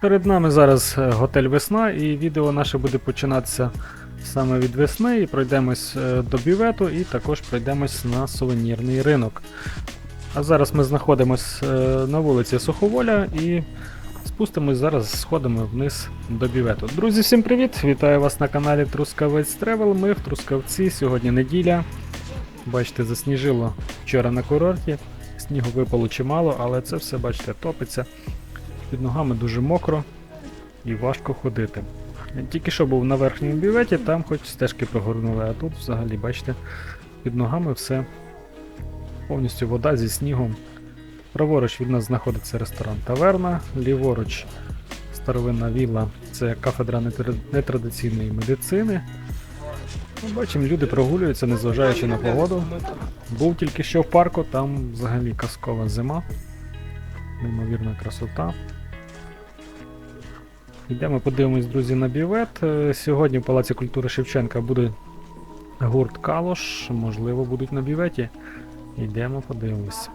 Перед нами зараз е, готель Весна, і відео наше буде починатися саме від весни. І пройдемось е, до бювету, і також пройдемось на сувенірний ринок. А зараз ми знаходимось е, на вулиці Суховоля і спустимось зараз сходами вниз до бювету. Друзі, всім привіт! Вітаю вас на каналі Трускавець Тревел. Ми в Трускавці. Сьогодні неділя. Бачите, засніжило вчора на курорті. Снігу випало чимало, але це все, бачите, топиться. Під ногами дуже мокро і важко ходити. Тільки що був на верхньому бюветі, там хоч стежки прогорнули, а тут взагалі, бачите, під ногами все повністю вода зі снігом. Праворуч від нас знаходиться ресторан Таверна, ліворуч старовинна вілла це кафедра нетрадиційної медицини. Ну, Бачимо, люди прогулюються, незважаючи на погоду. Був тільки що в парку, там взагалі казкова зима. Неймовірна красота. Йдемо подивимось, друзі, на бівет. Е, Сьогодні в Палаці культури Шевченка буде гурт Калош, можливо, будуть на біветі. Йдемо подивимось.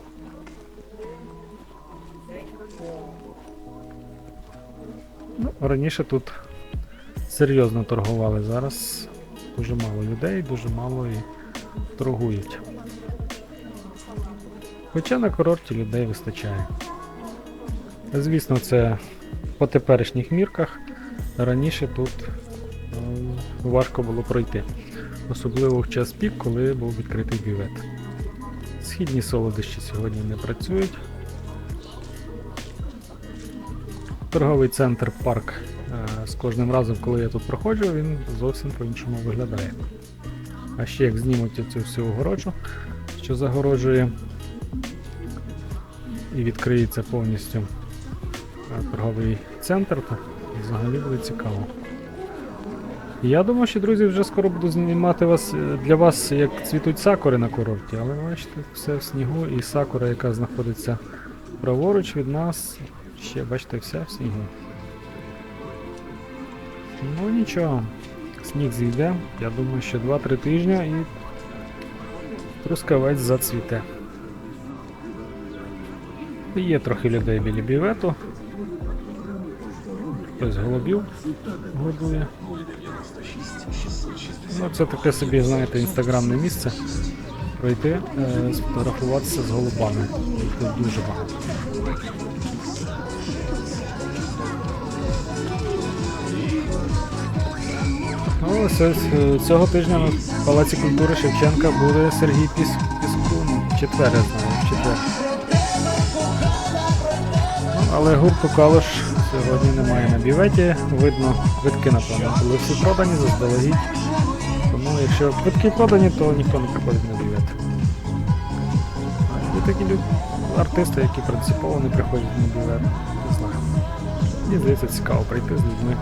Ну, раніше тут серйозно торгували, зараз дуже мало людей, дуже мало і торгують. Хоча на курорті людей вистачає. Звісно, це по теперішніх мірках. Раніше тут е, важко було пройти. Особливо в час пік, коли був відкритий бювет. Східні солодощі сьогодні не працюють. Торговий центр парк е, з кожним разом, коли я тут проходжу, він зовсім по-іншому виглядає. А ще як знімуть цю всю огорожу, що загороджує і відкриється повністю торговий центр, то взагалі буде цікаво. Я думаю, що друзі вже скоро буду знімати вас е, для вас, як цвітуть сакури на курорті, але бачите, все в снігу і сакура, яка знаходиться праворуч від нас, ще бачите, вся в снігу. Ну нічого, сніг зійде. Я думаю, що 2-3 тижні і трускавець зацвіте. Є трохи людей біля бівету. Хтось голубів годує. Ну, це таке собі, знаєте, інстаграмне місце. Пройти, е, сфотографуватися з голубами. Їх тут дуже багато. Ну, ось, е, цього тижня в Палаці культури Шевченка буде Сергій Піс... Піскун. Четвер, я знаю, четвер. Але гурту Калош сьогодні немає на біветі. Видно, квитки, напевно, були всі продані заздалегідь. Тому якщо квитки продані, то ніхто не приходить на бівет. Є такі артисти, які принципово не приходять на бівет. Не знаю. Мені здається, цікаво прийти з людьми.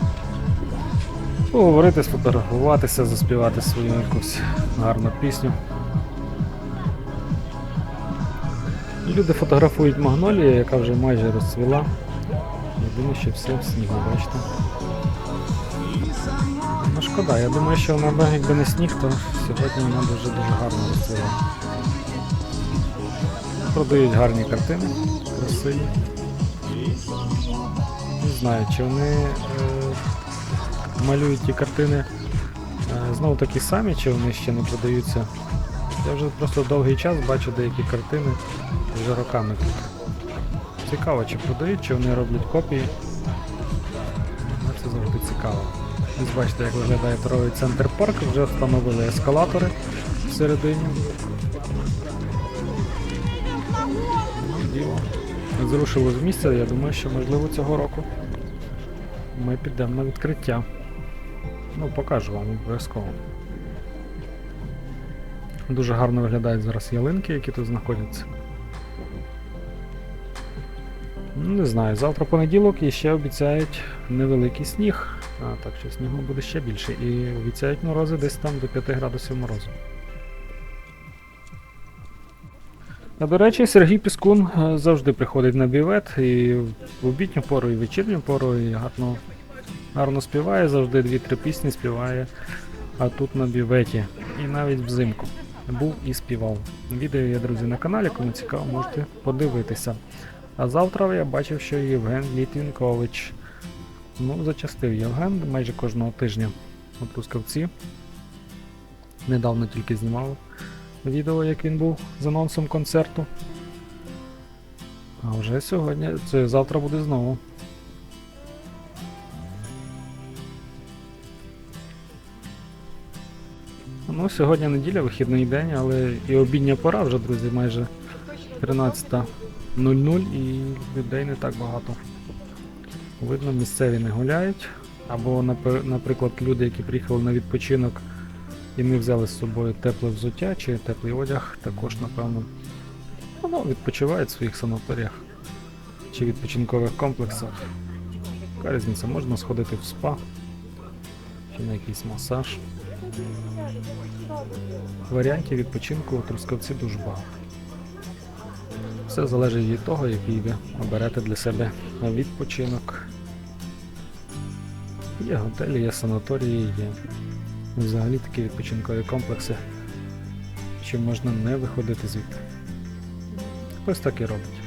Поговорити, сфотографуватися, заспівати свою якусь гарну пісню. Люди фотографують магнолію, яка вже майже розцвіла. Єдине, що все в снігу, бачите. Ну шкода, я думаю, що вона якби не сніг, то сьогодні вона дуже-дуже гарно розцвіла. Продають гарні картини, красиві. Не знаю, чи вони е, малюють ті картини е, знову такі самі, чи вони ще не продаються. Я вже просто довгий час бачу деякі картини вже роками. Цікаво, чи продають, чи вони роблять копії. Ну, Це завжди цікаво. Ось бачите, як виглядає торговий центр парк, вже встановили ескалатори всередині. Діло. Зрушило з місця, я думаю, що можливо цього року ми підемо на відкриття. Ну, покажу вам обов'язково. Дуже гарно виглядають зараз ялинки, які тут знаходяться. Ну, Не знаю, завтра понеділок і ще обіцяють невеликий сніг, а так що снігу буде ще більше. І обіцяють морози десь там до 5 градусів морозу. А до речі, Сергій Піскун е, завжди приходить на бівет і в обідню пору, і в вечірню пору, і гарно, гарно співає, завжди дві-три пісні співає. А тут на біветі. І навіть взимку. Був і співав. Відео є, друзі, на каналі, кому цікаво, можете подивитися. А завтра я бачив, що Євген Літвінкович Ну, зачастив Євген майже кожного тижня у Трускавці. Недавно тільки знімав відео, як він був з анонсом концерту. А вже сьогодні, це завтра буде знову. Ну, сьогодні неділя, вихідний день, але і обідня пора вже, друзі, майже 13.00 і людей не так багато. Видно, місцеві не гуляють. Або, наприклад, люди, які приїхали на відпочинок і не взяли з собою тепле взуття чи теплий одяг, також, напевно, ну, відпочивають в своїх санаторіях чи відпочинкових комплексах. Яка різниця, можна сходити в спа чи на якийсь масаж. Варіантів відпочинку у Трускавці дуже багато. Все залежить від того, який ви оберете для себе відпочинок. Є готелі, є санаторії, є взагалі такі відпочинкові комплекси, що можна не виходити звідти. Ось так і робить.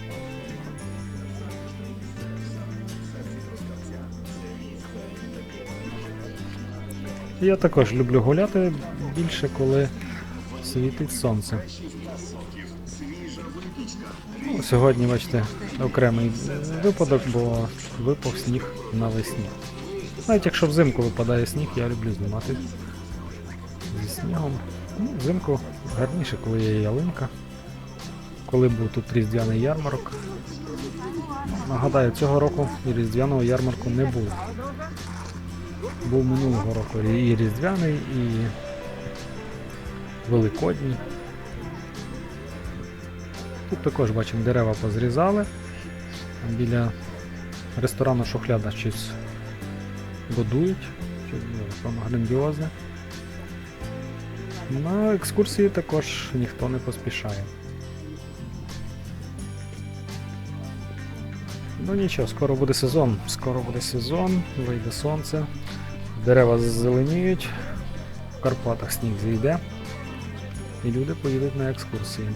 Я також люблю гуляти більше, коли світить сонце. Ну, сьогодні, бачите, окремий випадок, бо випав сніг навесні. Навіть якщо взимку випадає сніг, я люблю знімати зі снігом. Ну, взимку гарніше, коли є ялинка. Коли був тут різдвяний ярмарок. Нагадаю, цього року різдвяного ярмарку не було. Був минулого року і різдвяний, і великодній. Тут також бачимо дерева позрізали. Біля ресторану Шухляда щось будують, щось грандіозне. На екскурсії також ніхто не поспішає. Ну нічого, скоро буде сезон, скоро буде сезон, вийде сонце, дерева зеленіють, в Карпатах сніг зійде, і люди поїдуть на екскурсії.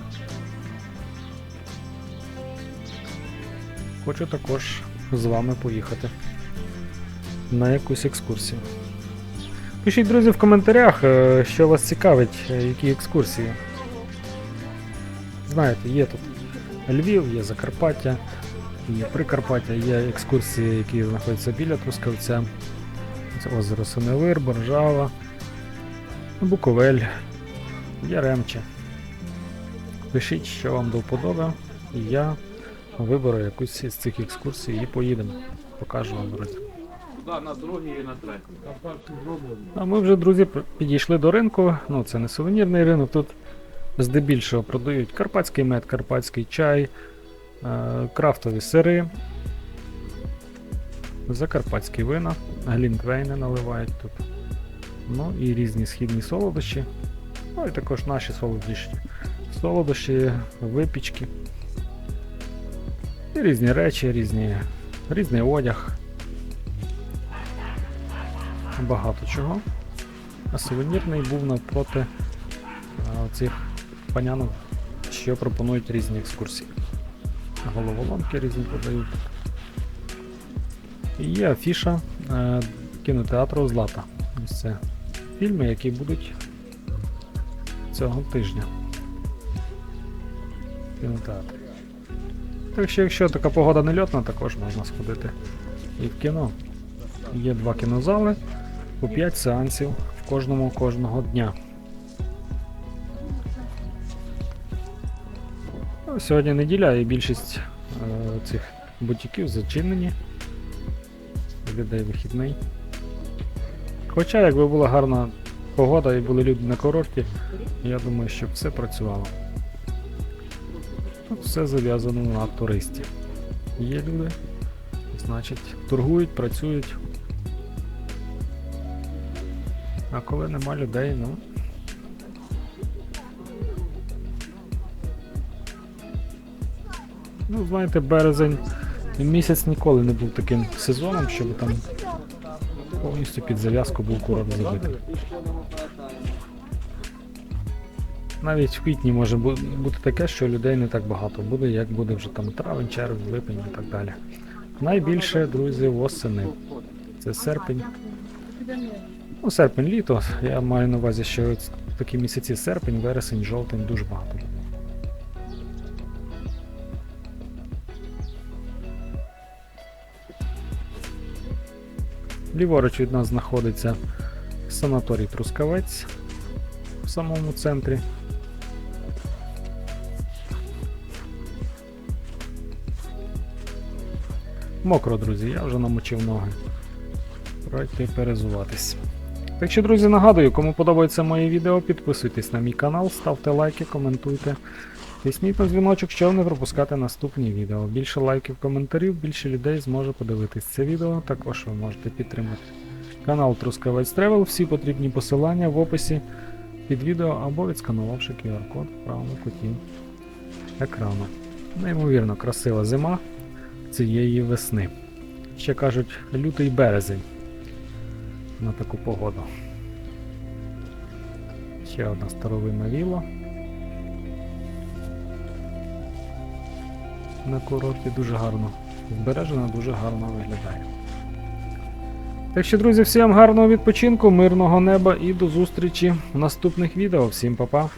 Хочу також з вами поїхати на якусь екскурсію. Пишіть, друзі, в коментарях, е, що вас цікавить, е, які екскурсії. Знаєте, є тут Львів, є Закарпаття, є Прикарпаття, є екскурсії, які знаходяться біля Трускавця. Це озеро Синевир, Боржава, Буковель, Яремче. Пишіть, що вам до вподоби, і я виберу якусь із цих екскурсій і поїдемо. Покажу вам, друзі. На другій і на третій. А ми вже, друзі, підійшли до ринку. Ну, це не сувенірний ринок. Тут здебільшого продають карпатський мед, карпатський чай, крафтові сири, закарпатські вина, глінтвейни наливають тут. Ну і різні східні солодощі. Ну і також наші солодощі. Солодощі, випічки. І різні речі, різні, різний одяг. Багато чого. А сувенірний був навпроти цих панянок, що пропонують різні екскурсії. Головоломки різні подають. І є афіша е, кінотеатру Злата. Ось це фільми, які будуть цього тижня. в Кінотеатрі. Так що, якщо така погода не льотна, також можна сходити і в кіно. Є два кінозали по 5 сеансів в кожному кожного дня. Сьогодні неділя і більшість е, цих бутіків зачинені. Людей вихідний. Хоча, якби була гарна погода і були люди на курорті, я думаю, що все працювало. Тут все зав'язано на туристів. Є люди, значить, торгують, працюють. А коли нема людей, ну. Ну, знаєте, березень місяць ніколи не був таким сезоном, щоб там повністю під зав'язку був курорт забитий. Навіть в квітні може бути таке, що людей не так багато буде, як буде вже там травень, червень, липень і так далі. Найбільше, друзі, восени. Це серпень. Ну, серпень, літо. Я маю на увазі, що такі місяці серпень, вересень, жовтень дуже багато. Ліворуч від нас знаходиться санаторій Трускавець в самому центрі. Мокро, друзі, я вже намочив ноги. Пройти перезуватись. Так що, друзі, нагадую, кому подобається моє відео, підписуйтесь на мій канал, ставте лайки, коментуйте. Тисніть на дзвіночок, щоб не пропускати наступні відео. Більше лайків, коментарів, більше людей зможе подивитись це відео. Також ви можете підтримати канал Трускавець Тревел. Всі потрібні посилання в описі під відео або відсканувавши QR-код в правому куті екрану. Неймовірно красива зима цієї весни. Ще кажуть, лютий березень на таку погоду. Ще одна старовинна віла. На курорті дуже гарно збережена, дуже гарно виглядає. Так що, друзі, всім гарного відпочинку, мирного неба і до зустрічі в наступних відео. Всім па-па!